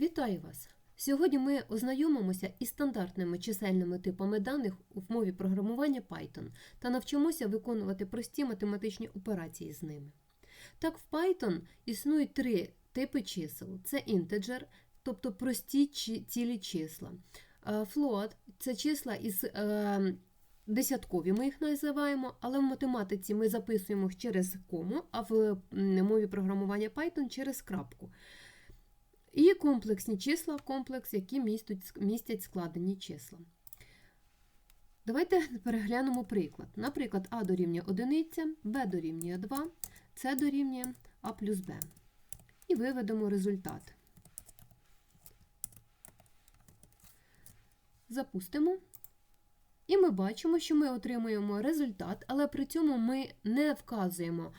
Вітаю вас! Сьогодні ми ознайомимося із стандартними чисельними типами даних у мові програмування Python та навчимося виконувати прості математичні операції з ними. Так, в Python існують три типи чисел: це інтеджер, тобто прості цілі числа. Е, Float – це числа із е, десяткові, ми їх називаємо, але в математиці ми записуємо їх через кому, а в мові програмування Python через крапку. І комплексні числа, комплекс, які містять, складені числа. Давайте переглянемо приклад. Наприклад, А дорівнює 1, Б дорівнює 2, С дорівнює А плюс Б. І виведемо результат. Запустимо. І ми бачимо, що ми отримуємо результат, але при цьому ми не вказуємо,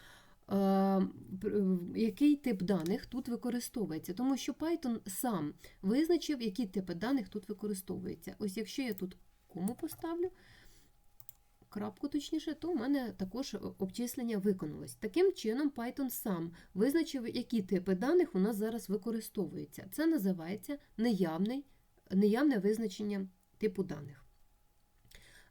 який тип даних тут використовується, тому що Python сам визначив, які типи даних тут використовуються. Ось якщо я тут кому поставлю, крапку точніше, то у мене також обчислення виконалось. Таким чином, Python сам визначив, які типи даних у нас зараз використовуються. Це називається неявне визначення типу даних.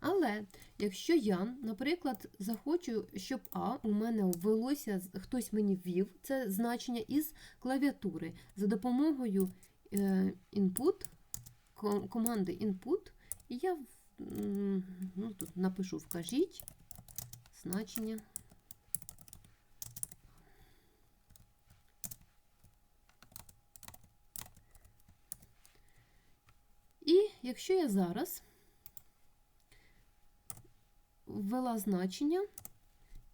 Але якщо я, наприклад, захочу, щоб А у мене ввелося, хтось мені ввів це значення із клавіатури за допомогою е, input, команди input, і я ну, тут напишу вкажіть значення. І якщо я зараз ввела значення,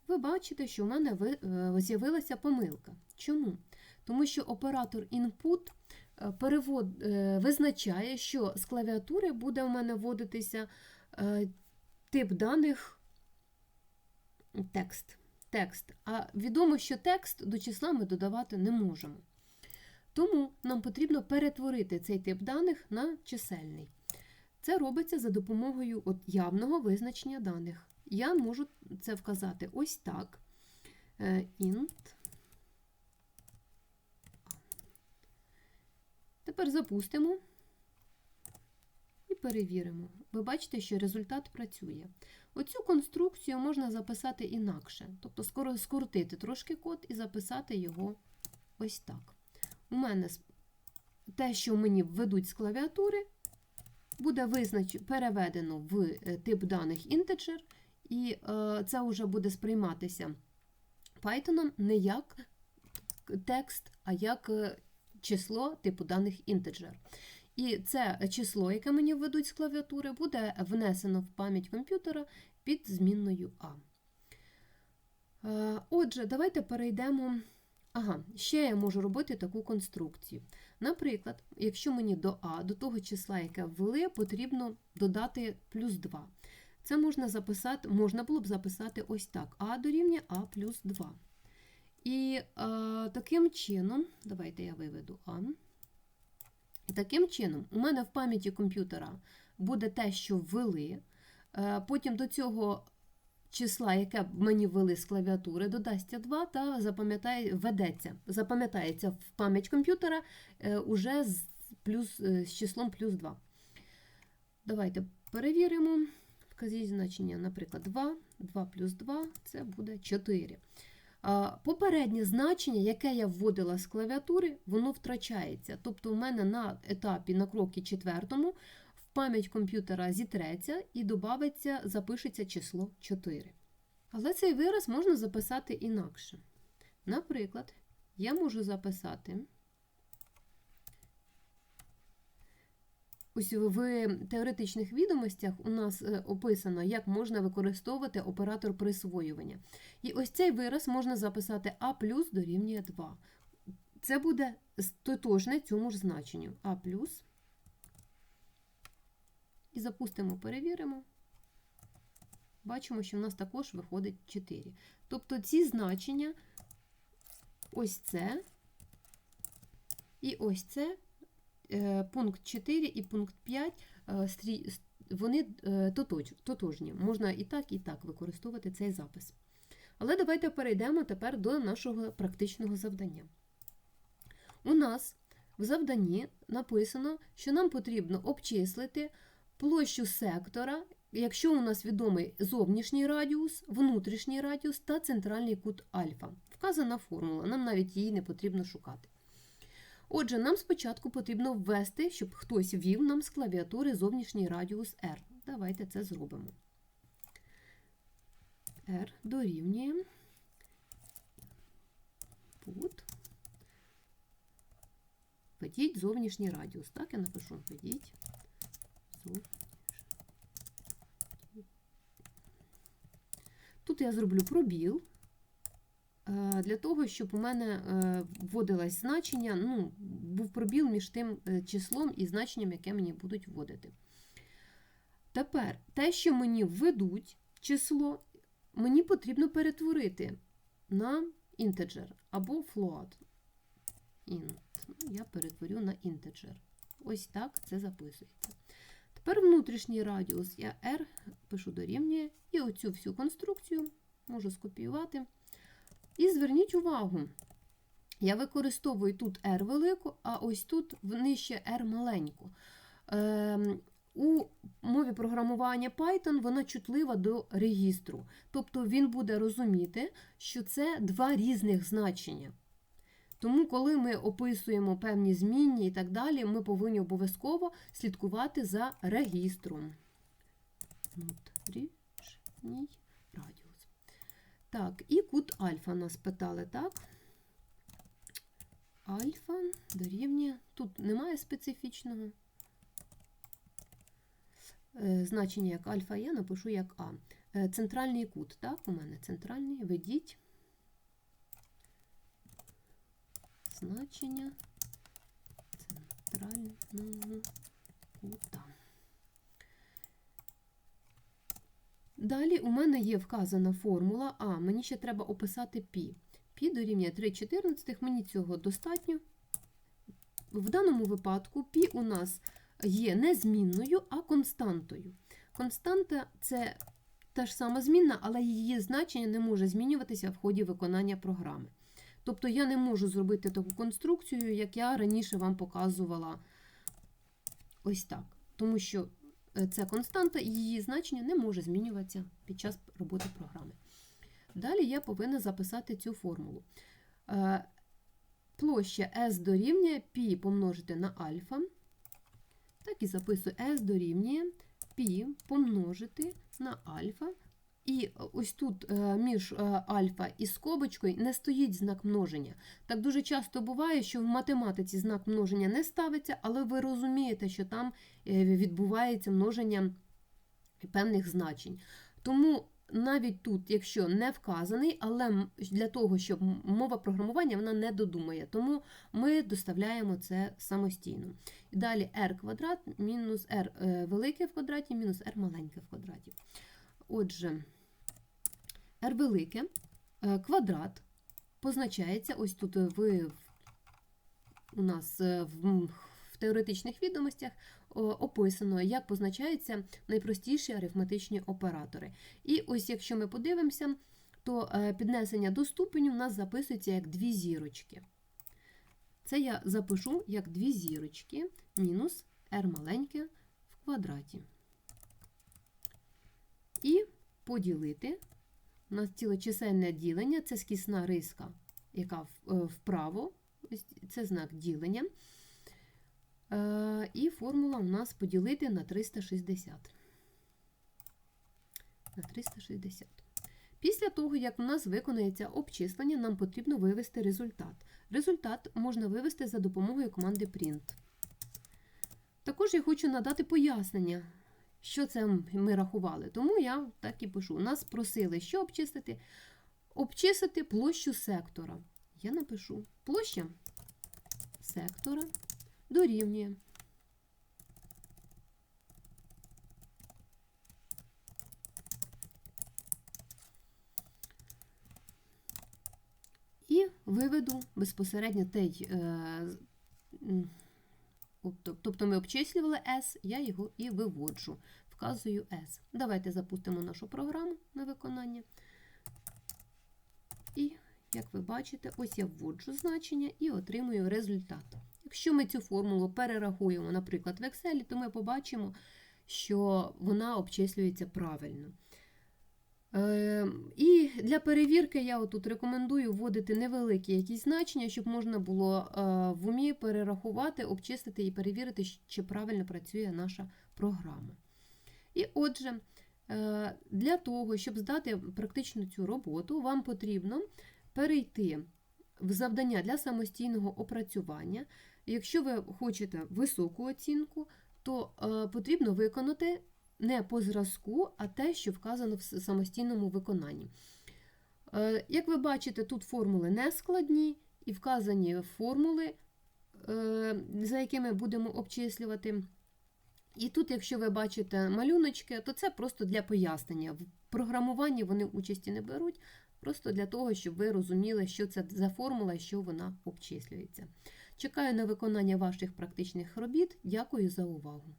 ви бачите, що в мене е, з'явилася помилка. Чому? Тому що оператор input е, перевод, е, визначає, що з клавіатури буде у мене вводитися тип даних текст. текст. А відомо, що текст до числа ми додавати не можемо. Тому нам потрібно перетворити цей тип даних на чисельний. Це робиться за допомогою явного визначення даних. Я можу це вказати ось так. Е, int. Тепер запустимо і перевіримо. Ви бачите, що результат працює. Оцю конструкцію можна записати інакше, тобто скоро скоротити трошки код і записати його ось так. У мене те, що мені введуть з клавіатури, буде переведено в е, тип даних integer, і е, це вже буде сприйматися Python не як текст, а як е, число типу даних integer. І це число, яке мені введуть з клавіатури, буде внесено в пам'ять комп'ютера під змінною А. Е, Отже, давайте перейдемо. Ага, ще я можу робити таку конструкцію. Наприклад, якщо мені до А, до того числа, яке ввели, потрібно додати плюс 2. Це можна записати, можна було б записати ось так: А дорівнює А плюс 2. І е, таким чином, давайте я виведу А. І таким чином, у мене в пам'яті комп'ютера буде те, що ввели. Е, Потім до цього числа, яке б мені ввели з клавіатури, додасться 2 та запам'ятає, введеться, запам'ятається в пам'ять комп'ютера е, уже з, плюс, е, з числом плюс 2. Давайте перевіримо. Вказіть значення, наприклад, 2. 2 плюс 2 це буде 4. Попереднє значення, яке я вводила з клавіатури, воно втрачається. Тобто, у мене на етапі, на крокі четвертому, в пам'ять комп'ютера зітреться і додається, запишеться число 4. Але цей вираз можна записати інакше. Наприклад, я можу записати. Ось в теоретичних відомостях у нас е, описано, як можна використовувати оператор присвоювання. І ось цей вираз можна записати А плюс дорівнює 2. Це буде тотожне цьому ж значенню. А плюс. І запустимо, перевіримо. Бачимо, що в нас також виходить 4. Тобто ці значення, ось це і ось це пункт 4 і пункт 5, е, вони е, тотожні. Можна і так, і так використовувати цей запис. Але давайте перейдемо тепер до нашого практичного завдання. У нас в завданні написано, що нам потрібно обчислити площу сектора, якщо у нас відомий зовнішній радіус, внутрішній радіус та центральний кут альфа. Вказана формула, нам навіть її не потрібно шукати. Отже, нам спочатку потрібно ввести, щоб хтось ввів нам з клавіатури зовнішній радіус R. Давайте це зробимо. R дорівнює пут. Введіть зовнішній радіус. Так, я напишу. Введіть зовнішній. Тут я зроблю пробіл для того, щоб у мене е, вводилось значення, ну, був пробіл між тим е, числом і значенням, яке мені будуть вводити. Тепер те, що мені введуть число, мені потрібно перетворити на інтеджер або float. Int. Ну, Я перетворю на інтеджер. Ось так це записується. Тепер внутрішній радіус я R пишу дорівнює, і оцю всю конструкцію можу скопіювати. І зверніть увагу, я використовую тут R велику, а ось тут нижче R маленьку. Ем, у мові програмування Python вона чутлива до регістру. Тобто він буде розуміти, що це два різних значення. Тому, коли ми описуємо певні змінні і так далі, ми повинні обов'язково слідкувати за регістром. Внутрішній. Так, і кут альфа нас питали, так? Альфа дорівнює. Тут немає специфічного е, значення як альфа, я напишу як А. Е, Центральний кут, так, у мене центральний, ведіть. значення центрального кута. Далі у мене є вказана формула А, мені ще треба описати π. Пі дорівнює 3,14, мені цього достатньо. В даному випадку пі у нас є не змінною, а константою. Константа це та ж сама змінна, але її значення не може змінюватися в ході виконання програми. Тобто я не можу зробити таку конструкцію, як я раніше вам показувала ось так. Тому що це константа, і її значення не може змінюватися під час роботи програми. Далі я повинна записати цю формулу. Е, площа S дорівнює π помножити на альфа. Так і записую S дорівнює π помножити на альфа. І ось тут е, між е, альфа і скобочкою не стоїть знак множення. Так дуже часто буває, що в математиці знак множення не ставиться, але ви розумієте, що там е, відбувається множення певних значень. Тому навіть тут, якщо не вказаний, але для того, щоб мова програмування вона не додумає, тому ми доставляємо це самостійно. І далі r квадрат мінус r велике в квадраті мінус r маленьке в квадраті. Отже, r велике квадрат позначається ось тут в, у нас в, в теоретичних відомостях описано, як позначаються найпростіші арифметичні оператори. І ось якщо ми подивимося, то піднесення до ступеню у нас записується як дві зірочки. Це я запишу як дві зірочки мінус r маленьке в квадраті. І поділити. У нас цілочисельне ділення це скісна риска, яка вправо, це знак ділення. І формула у нас поділити на 360. На 360. Після того, як у нас виконається обчислення, нам потрібно вивести результат. Результат можна вивести за допомогою команди print. Також я хочу надати пояснення, що це ми рахували. Тому я так і пишу. Нас просили, що обчистити? Обчистити площу сектора. Я напишу площа сектора дорівнює. І виведу безпосередньо той, е, тобто ми обчислювали S, я його і виводжу, вказую S. Давайте запустимо нашу програму на виконання. І, як ви бачите, ось я вводжу значення і отримую результат. Якщо ми цю формулу перерахуємо, наприклад, в Excel, то ми побачимо, що вона обчислюється правильно. Е, І для перевірки я отут рекомендую вводити невеликі якісь значення, щоб можна було е, в умі перерахувати, обчислити і перевірити, чи правильно працює наша програма. І отже, е, для того, щоб здати практично цю роботу, вам потрібно перейти в завдання для самостійного опрацювання. Якщо ви хочете високу оцінку, то е, потрібно виконати не по зразку, а те, що вказано в самостійному виконанні. Е, Як ви бачите, тут формули не складні і вказані формули, е, за якими будемо обчислювати. І тут, якщо ви бачите малюночки, то це просто для пояснення. В програмуванні вони участі не беруть, просто для того, щоб ви розуміли, що це за формула і що вона обчислюється. Чекаю на виконання ваших практичних робіт. Дякую за увагу.